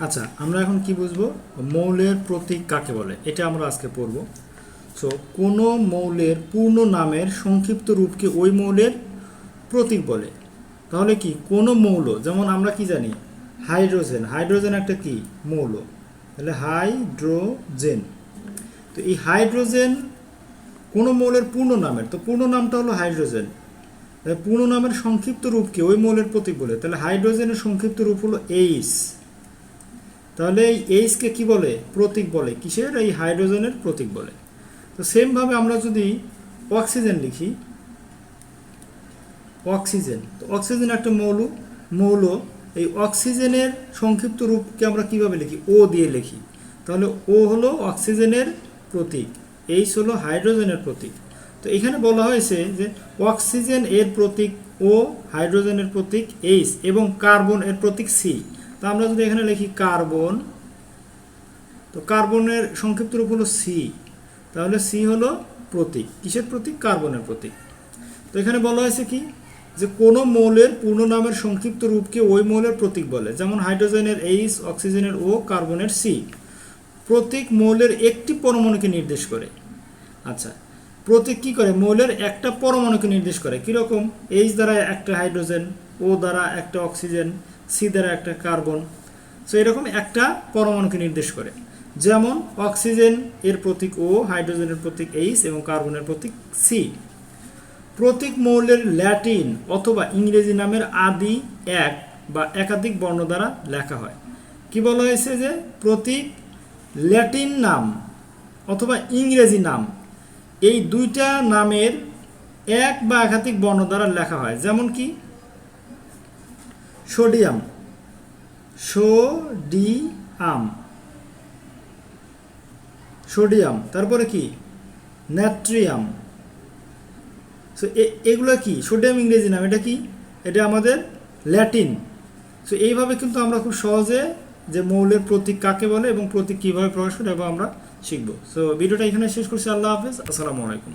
আচ্ছা আমরা এখন কি বুঝব? মৌলের প্রতীক কাকে বলে? এটা আমরা আজকে পড়ব। সো কোনো মৌলের পূর্ণ নামের সংক্ষিপ্ত রূপকে ওই মৌলের প্রতীক বলে। তাহলে কি? কোনো মৌল, যেমন আমরা কি জানি? হাইড্রোজেন। হাইড্রোজেন একটা কি? মৌল। তাহলে হাইড্রোজেন। তো এই হাইড্রোজেন কোনো মৌলের পূর্ণ নামের, তো পূর্ণ নামটা হলো হাইড্রোজেন। পূর্ণ নামের সংক্ষিপ্ত রূপকে ওই মৌলের প্রতীক বলে। তাহলে হাইড্রোজেনের সংক্ষিপ্ত রূপ হলো এইচ। তাহলে এই এইচকে কী বলে? প্রতীক বলে। কিসের? এই হাইড্রোজেনের প্রতীক বলে। তো সেমভাবে আমরা যদি অক্সিজেন লিখি, অক্সিজেন। তো অক্সিজেন একটা মৌল মৌল। এই অক্সিজেনের সংক্ষিপ্ত রূপকে আমরা কীভাবে লিখি? ও দিয়ে লিখি। তাহলে ও হলো অক্সিজেনের প্রতীক এইচ হলো হাইড্রোজেনের প্রতীক। তো এখানে বলা হয়েছে যে অক্সিজেন এর প্রতীক ও হাইড্রোজেনের প্রতীক এইচ এবং কার্বন এর প্রতীক সি তো আমরা যদি এখানে লিখি কার্বন, তো কার্বনের সংক্ষিপ্ত রূপ হলো সি তাহলে সি হলো প্রতীক। কিসের প্রতীক? কার্বনের প্রতীক। তো এখানে বলা হয়েছে কি? যে কোনো মৌলের পূর্ণ নামের সংক্ষিপ্ত রূপকে ওই মৌলের প্রতীক বলে। যেমন হাইড্রোজেনের এইচ অক্সিজেনের ও কার্বনের সি প্রতীক মৌলের একটি পরমাণুকে নির্দেশ করে। আচ্ছা প্রতীক কি করে? মৌলের একটা পরমাণুকে নির্দেশ করে। কীরকম? এইচ দ্বারা একটা হাইড্রোজেন ও দ্বারা একটা অক্সিজেন সি দ্বারা একটা কার্বন। সো এরকম একটা পরমাণুকে নির্দেশ করে। যেমন, অক্সিজেন এর প্রতীক ও হাইড্রোজেনের প্রতীক এইচ এবং কার্বনের প্রতীক সি প্রতীক মৌলের ল্যাটিন অথবা ইংরেজি নামের আদি এক বা একাধিক বর্ণ দ্বারা লেখা হয়। কি বলা হয়েছে যে, প্রতীক ল্যাটিন নাম অথবা ইংরেজি নাম, এই দুইটা নামের এক বা একাধিক বর্ণ দ্বারা লেখা হয়। যেমন কি সোডিয়াম। সোডিয়াম। সোডিয়াম। তারপরে কি? ন্যাট্রিয়াম সো এগুলো কি? সোডিয়াম ইংরেজি নাম। এটা কি? এটা আমাদের ল্যাটিন। সো এইভাবে কিন্তু আমরা খুব সহজে যে মৌলের প্রতীক কাকে বলে এবং প্রতীক কীভাবে প্রকাশ করে এবং আমরা শিখব। সো ভিডিওটা এখানে শেষ করছি। আল্লাহ হাফেজ। আসসালামু আলাইকুম।